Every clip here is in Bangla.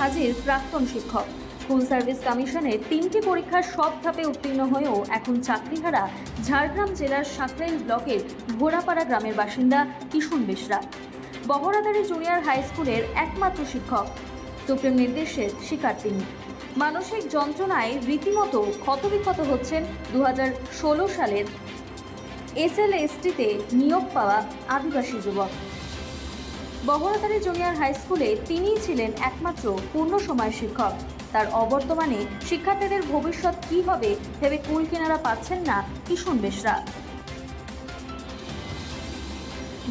হাজির প্রাক্তন শিক্ষক। স্কুল সার্ভিস কমিশনের তিনটি পরীক্ষার সব ধাপে উত্তীর্ণ হয়েও এখন চাকরিহারা ঝাড়গ্রাম জেলার সাঁকরাইল ব্লকের ঘোড়াপাড়া গ্রামের বাসিন্দা কিশুন বেশরা বহরাদারি জুনিয়র হাই স্কুলের একমাত্র শিক্ষক। সুপ্রিম নির্দেশের শিকার তিনি। মানসিক যন্ত্রণায় রীতিমতো ক্ষতবিক্ষত হচ্ছেন দু হাজার ষোলো সালের এস এসএলএসটিতে নিয়োগ পাওয়া আদিবাসী যুবক। বহরতারি জুনিয়র হাই স্কুলে তিনিই ছিলেন একমাত্র পূর্ণ সময় শিক্ষক। তার অবর্তমানে শিক্ষার্থীদের ভবিষ্যৎ কি হবে ভেবে কুল কিনারা পাচ্ছেন না কিশুন বেশরা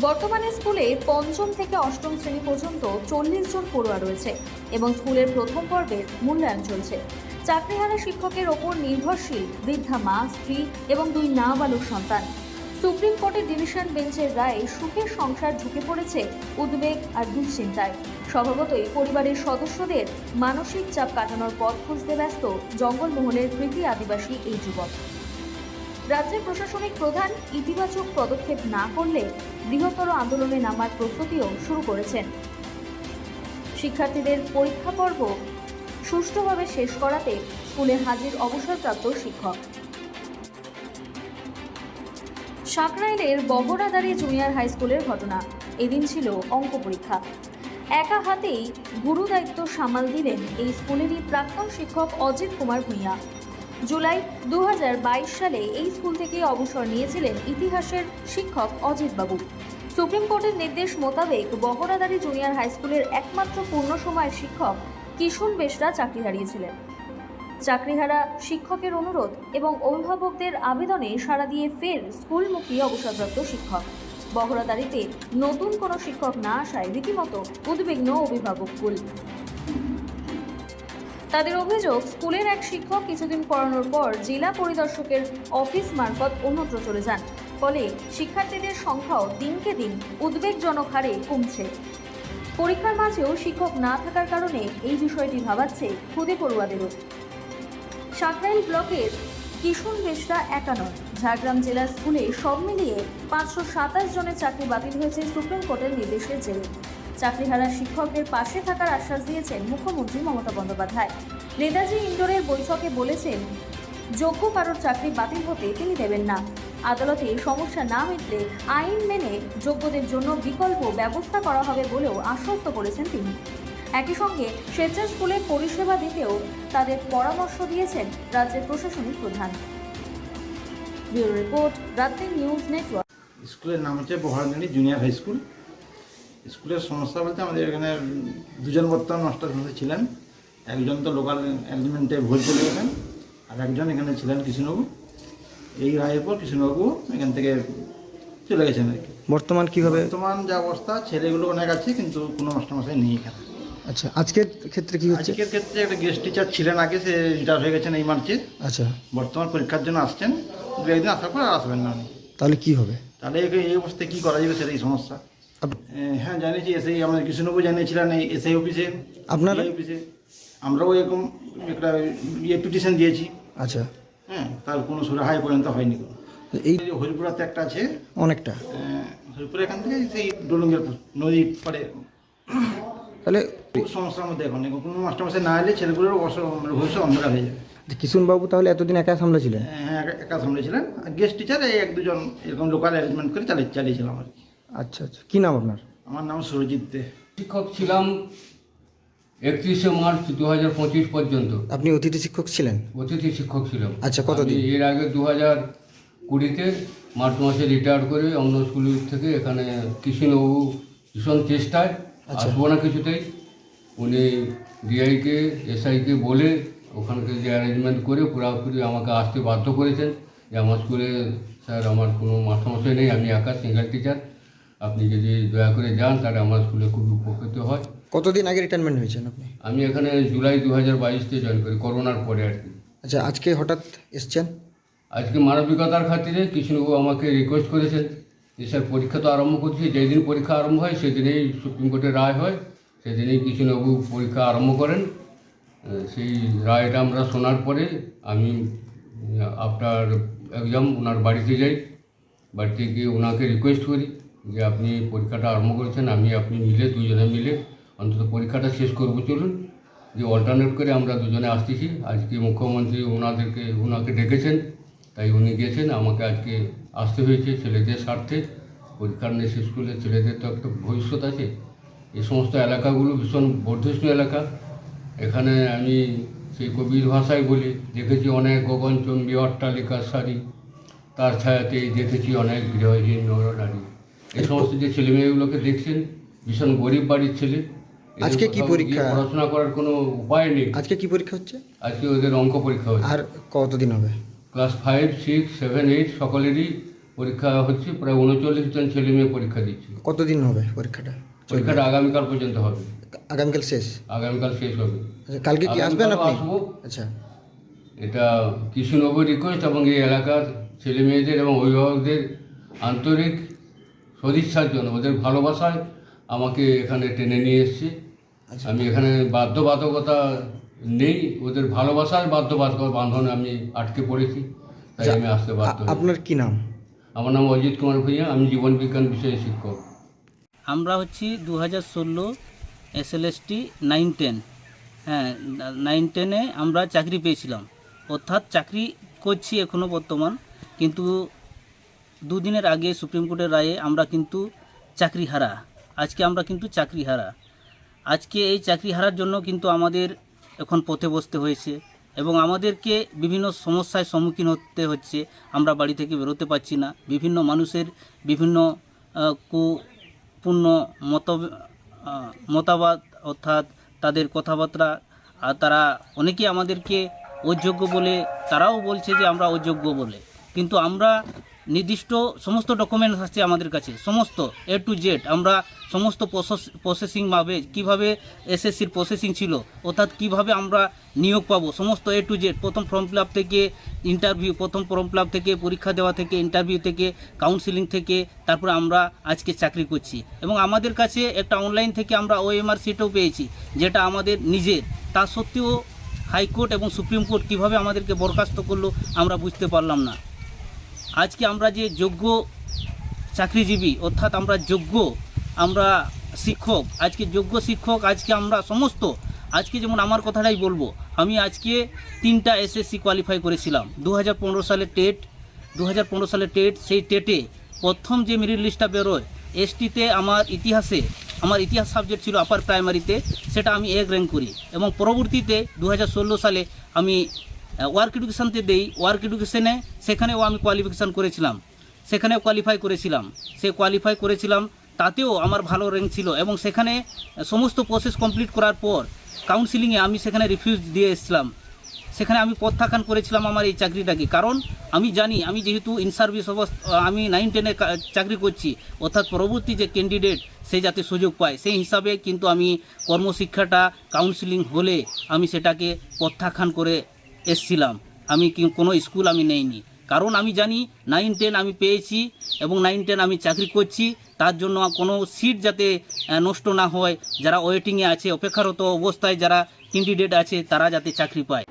বর্তমানে স্কুলে পঞ্চম থেকে অষ্টম শ্রেণি পর্যন্ত চল্লিশ জন পড়ুয়া রয়েছে এবং স্কুলের প্রথম পর্বের মূল্যায়ন চলছে। চাকরিহারা শিক্ষকের ওপর নির্ভরশীল, বৃদ্ধা মা, স্ত্রী এবং দুই নাবালক সন্তান। সুপ্রিম কোর্টের ডিভিশন বেঞ্চের রায়ে সুখের সংসার ঝুঁকে পড়েছে উদ্বেগ আর দুশ্চিন্তায়। স্বভাবতই পরিবারের সদস্যদের মানসিক চাপ কাটানোর পথ খুঁজতে ব্যস্ত জঙ্গলমহলের কৃতি আদিবাসী এই যুবক। রাজ্যের প্রশাসনিক প্রধান ইতিবাচক পদক্ষেপ না করলে বৃহত্তর আন্দোলনে নামার প্রস্তুতিও শুরু করেছেন। শিক্ষার্থীদের পরীক্ষা পর্ব সুষ্ঠুভাবে শেষ করাতে স্কুলে হাজির অবসরপ্রাপ্ত শিক্ষক। সাকরাইলের বহরাদারি জুনিয়র হাই স্কুলের ঘটনা। এদিন ছিল অঙ্ক পরীক্ষা। একা হাতেই গুরু দায়িত্ব সামাল দিলেন এই স্কুলেরই প্রাক্তন শিক্ষক অজিত কুমার ভূঁইয়া। জুলাই দু হাজার বাইশ সালে এই স্কুল থেকে অবসর নিয়েছিলেন ইতিহাসের শিক্ষক অজিত বাবু। সুপ্রিম কোর্টের নির্দেশ মোতাবেক বহরাদারি জুনিয়র হাই স্কুলের একমাত্র পূর্ণ সময়ের শিক্ষক কিশুন বেশরা চাকরি হারিয়েছিলেন। চাকরিহারা শিক্ষকের অনুরোধ এবং অভিভাবকদের আবেদনে সাড়া দিয়ে ফের স্কুলমুখী অবসরপ্রাপ্ত শিক্ষক। বহরাদারিতে নতুন কোনো শিক্ষক না আসায় রীতিমতো উদ্বিগ্ন অভিভাবক অভিভাবককুল তাদের অভিযোগ, স্কুলের এক শিক্ষক কিছুদিন পড়ানোর পর জেলা পরিদর্শকের অফিস মারফত অন্যত্র চলে যান। ফলে শিক্ষার্থীদের সংখ্যাও দিনকে দিন উদ্বেগজনক হারে কমছে। পরীক্ষার মাঝেও শিক্ষক না থাকার কারণে এই বিষয়টি ভাবাচ্ছে খুদে পড়ুয়াদেরও। সাকরাইল ব্লকের কিশুন বেশরা একা নয় ঝাড়গ্রাম জেলার স্কুলে সব মিলিয়ে পাঁচশো সাতাশ জনের চাকরি বাতিল হয়েছে সুপ্রিম কোর্টের নির্দেশের জেরে চাকরিহারা শিক্ষকদের পাশে থাকার আশ্বাস দিয়েছেন মুখ্যমন্ত্রী মমতা বন্দ্যোপাধ্যায়। নেতাজি ইন্ডোরের বৈঠকে বলেছেন, যোগ্য কারোর চাকরি বাতিল হতে তিনি দেবেন না। আদালতে সমস্যা না মিটলে আইন মেনে যোগ্যদের জন্য বিকল্প ব্যবস্থা করা হবে বলেও আশ্বস্ত করেছেন তিনি। একই সঙ্গে স্বেচ্ছা স্কুলে পরিষেবা দিতেও তাদের পরামর্শ দিয়েছেন রাজ্যের প্রশাসনিক প্রধান। Bureau report Ratri news network. স্কুলের নাম হচ্ছে বহরানি জুনিয়র হাই স্কুল। স্কুলের সমস্যা বলতে আমাদের এখানে দুজন বর্তমান মাস্টার সদস্য ছিলেন। একজন তো লোকাল অ্যারেঞ্জমেন্টে ভুল চলে গেছেন আর একজন এখানে ছিলেন কৃষ্ণবাবু। এই রায়ের পর কৃষ্ণবাবু এখান থেকে চলে গেছেন আর কি। বর্তমান কীভাবে? বর্তমান যা অবস্থা ছেলেগুলো অনেক আছে কিন্তু কোনো মাস্টারমশাই নেই এখানে। আচ্ছা আজকের ক্ষেত্রে কি হচ্ছে? আজকের ক্ষেত্রে একটা গেস্ট টিচার ছিলেন আগে সে রিটায়ার হয়ে গেছেন এই মার্চে। আচ্ছা। বর্তমান পরীক্ষার জন্য আসছেন। দু একদিন আসার পর আর আসবেন না উনি। তাহলে কি হবে? তাহলে এই- অবস্থায় কী করা যাবে সেটাই সমস্যা। হ্যাঁ জানিয়েছি এসআই আমাদের কৃষ্ণবাবু জানিয়েছিলেন এই এসআই অফিসে। আপনারা? অফিসে। আমরাও এরকম একটা ইয়ে পিটিশন দিয়েছি। আচ্ছা। হ্যাঁ তার কোনো সুরাহাই পর্যন্ত হয়নি। কোনো এই হরিপুরাতে একটা আছে অনেকটা। হরিপুরা এখান থেকে সেই ডলুঙ্গের নদী পাড়ে। তাহলে সমস্যার মধ্যে এখন। কোনো মাস্টারমাসে না এলে ছেলেগুলোর ভবিষ্যৎ অন্ধকার হয়ে যাবে। কিশনবাবু তাহলে এতদিন একা সামলেছিলেন? হ্যাঁ একা- একা সামলেছিলেন আর গেস্ট টিচার এই এক দুজন এরকম লোকাল অ্যারেঞ্জমেন্ট করে চালিয়ে চালিয়েছিলাম আর কি। আচ্ছা আচ্ছা। কি নাম আপনার? আমার নাম সুরজিৎ দে। শিক্ষক ছিলাম একত্রিশে মার্চ দু হাজার পঁচিশ পর্যন্ত। আপনি অতিথি শিক্ষক ছিলেন? অতিথি শিক্ষক ছিলাম। আচ্ছা, কতদিন? আমি এর আগে দু হাজার কুড়িতে মার্চ মাসে রিটায়ার করে অন্য স্কুল থেকে এখানে কৃষ্ণবাবু ভীষণ চেষ্টায় আচ্ছা। আসব না কিছুতেই। উনি ডিআইকে এসআইকে বলে ওখানকে যে অ্যারেঞ্জমেন্ট করে পুরোপুরি আমাকে আসতে বাধ্য করেছেন যে আমার স্কুলে স্যার আমার কোনো মাস্টারমশাই নেই আমি একা সিঙ্গেল টিচার আপনি যদি দয়া করে যান তাহলে আমার স্কুলে খুব উপকৃত হয়। কতদিন আগে রিটায়ারমেন্ট হয়েছেন আপনি? আমি এখানে জুলাই দু হাজার বাইশতে জয়েন করি করোনার পরে আর কি। আচ্ছা আজকে হঠাৎ এসছেন? আজকে মানবিকতার খাতিরে কৃষ্ণবাবু আমাকে রিকোয়েস্ট করেছেন যে স্যার পরীক্ষা তো আরম্ভ করছি যেদিন পরীক্ষা আরম্ভ হয় সেদিনেই সুপ্রিম কোর্টের রায় হয়। সেদিনেই কৃষ্ণবাবু পরীক্ষা আরম্ভ করেন সেই রায়টা আমরা শোনার পরে আমি আফটার এক্সাম ওনার বাড়িতে যাই। বাড়িতে গিয়ে ওনাকে রিকোয়েস্ট করি যে আপনি পরীক্ষাটা আরম্ভ করেছেন, আমি, আপনি মিলে দুজনে মিলে অন্তত পরীক্ষাটা শেষ করব, চলুন। যে অল্টারনেট করে আমরা দুজনে আসতেছি। আজকে মুখ্যমন্ত্রী ওনাদেরকে, ওনাকে ডেকেছেন, তাই উনি গেছেন। আমাকে আজকে আসতে হয়েছে ছেলেদের স্বার্থে। পরীক্ষার নেই করলে ছেলেদের তো একটা ভবিষ্যৎ আছে। এই সমস্ত এলাকাগুলো ভীষণ বর্ধিষ্ণু এলাকা। এখানে আমি সেই কবির ভাষায় বলি দেখেছি অনেক গগনচম্বী অট্টালিকার সারি। তার ছায়াতেই দেখেছি অনেক গৃহহীন নরনারী এই সমস্ত যে ছেলে মেয়েগুলোকে দেখছেন ভীষণ গরিব বাড়ির ছেলে আজকে কি পরীক্ষা? পড়াশোনা করার কোনো উপায় নেই। আজকে কি পরীক্ষা হচ্ছে? আজকে ওদের অঙ্ক পরীক্ষা হচ্ছে। আর কতদিন হবে? Class five six seven eight সকলেরই পরীক্ষা হচ্ছে প্রায় উনচল্লিশ জন ছেলে মেয়ে পরীক্ষা দিচ্ছে। কতদিন হবে পরীক্ষাটা? পরীক্ষাটা আগামীকাল পর্যন্ত হবে। আগামীকাল শেষ? আগামীকাল শেষ হবে। আচ্ছা কালকে কি আসবেন আপনি? আসব। আচ্ছা। এটা কৃষ্ণনগর রিকোয়েস্ট এবং এই এলাকার ছেলে মেয়েদের এবং অভিভাবকদের আন্তরিক সদিচ্ছার জন্য ওদের ভালোবাসায় আমাকে এখানে টেনে নিয়ে এসছে। আচ্ছা। আমি এখানে বাধ্যবাধকতা নেই ওদের ভালোবাসার বাধ্যবাধকতা বান্ধনে আমি আটকে পড়েছি তাই আচ্ছা, আমি আসতে বাধ্য আপনার কি নাম? আমার নাম অজিত কুমার ভূঁইয়া আমি জীবন বিজ্ঞান বিষয়ে শিক্ষক। আমরা হচ্ছি দু হাজার ষোলো এসএলএসটি নাইন টেন হ্যাঁ নাইন টেনে আমরা চাকরি পেয়েছিলাম। অর্থাৎ চাকরি করছি এখনও বর্তমান কিন্তু দুদিনের আগে সুপ্রিম কোর্টের রায়ে আমরা কিন্তু চাকরি হারা আজকে আমরা কিন্তু চাকরি হারা আজকে এই চাকরি হারার জন্য কিন্তু আমাদের এখন পথে বসতে হয়েছে এবং আমাদেরকে বিভিন্ন সমস্যার সম্মুখীন হতে হচ্ছে। আমরা বাড়ি থেকে বেরোতে পারছি না। বিভিন্ন মানুষের বিভিন্ন আহ, কুপূর্ণ মত মতামত অর্থাৎ তাদের কথাবার্তা, আর তারা অনেকেই আমাদেরকে অযোগ্য বলে, তারাও বলছে যে আমরা অযোগ্য বলে। কিন্তু আমরা নির্দিষ্ট সমস্ত ডকুমেন্টস আছে আমাদের কাছে, সমস্ত এ টু জেড আমরা সমস্ত প্রসেসিং ভাবে, কীভাবে এসএসসির প্রসেসিং ছিল, অর্থাৎ কীভাবে আমরা নিয়োগ পাবো, সমস্ত এ টু জেড প্রথম ফর্ম ফিল থেকে ইন্টারভিউ প্রথম ফর্ম ফিল থেকে, পরীক্ষা দেওয়া থেকে ইন্টারভিউ থেকে কাউন্সিলিং থেকে, তারপরে আমরা আজকে চাকরি করছি। এবং আমাদের কাছে একটা অনলাইন থেকে আমরা ওএমআর সিটও পেয়েছি, যেটা আমাদের নিজের। তা সত্ত্বেও হাইকোর্ট এবং সুপ্রিম কোর্ট কীভাবে আমাদেরকে বরখাস্ত করল, আমরা বুঝতে পারলাম না। আজকে আমরা যে যোগ্য চাকরিজীবী, অর্থাৎ আমরা যোগ্য, আমরা শিক্ষক, আজকে যোগ্য শিক্ষক, আজকে আমরা সমস্ত আজকে যেমন আমার কথাটাই বলব, আমি আজকে তিনটা এসএসসি কোয়ালিফাই করেছিলাম। দু হাজার পনেরো সালে টেট দু হাজার পনেরো সালে টেট, সেই টেটে প্রথম যে মেরিট লিস্টটা বেরোয় এসটিতে আমার ইতিহাসে, আমার ইতিহাস সাবজেক্ট ছিল আপার প্রাইমারিতে সেটা আমি এক র্যাঙ্ক করি। এবং পরবর্তীতে দু হাজার ষোলো সালে আমি ওয়ার্ক এডুকেশানতে দেই ওয়ার্ক এডুকেশনে সেখানেও আমি কোয়ালিফিকেশান করেছিলাম। সেখানে কোয়ালিফাই করেছিলাম। সে কোয়ালিফাই করেছিলাম, তাতেও আমার ভালো র্যাঙ্ক ছিল এবং সেখানে সমস্ত প্রসেস কমপ্লিট করার পর কাউন্সিলিংয়ে আমি সেখানে রিফিউজ দিয়ে এসেছিলাম। সেখানে আমি প্রত্যাখ্যান করেছিলাম আমার এই চাকরিটাকে। কারণ আমি জানি, আমি যেহেতু ইন সার্ভিস অবস্থা, আমি নাইন টেনে চাকরি করছি, অর্থাৎ পরবর্তী যে ক্যান্ডিডেট সে যাতে সুযোগ পায়, সেই হিসাবে কিন্তু আমি কর্মশিক্ষাটা কাউন্সিলিং হলে আমি সেটাকে প্রত্যাখ্যান করে এসছিলাম। আমি কোনো স্কুল আমি নেইনি। কারণ আমি জানি নাইন টেন আমি পেয়েছি এবং নাইন টেন আমি চাকরি করছি, তার জন্য কোনো সিট যাতে নষ্ট না হয়। যারা ওয়েটিংয়ে আছে, অপেক্ষারত অবস্থায় যারা ক্যান্ডিডেট আছে, তারা যাতে চাকরি পায়।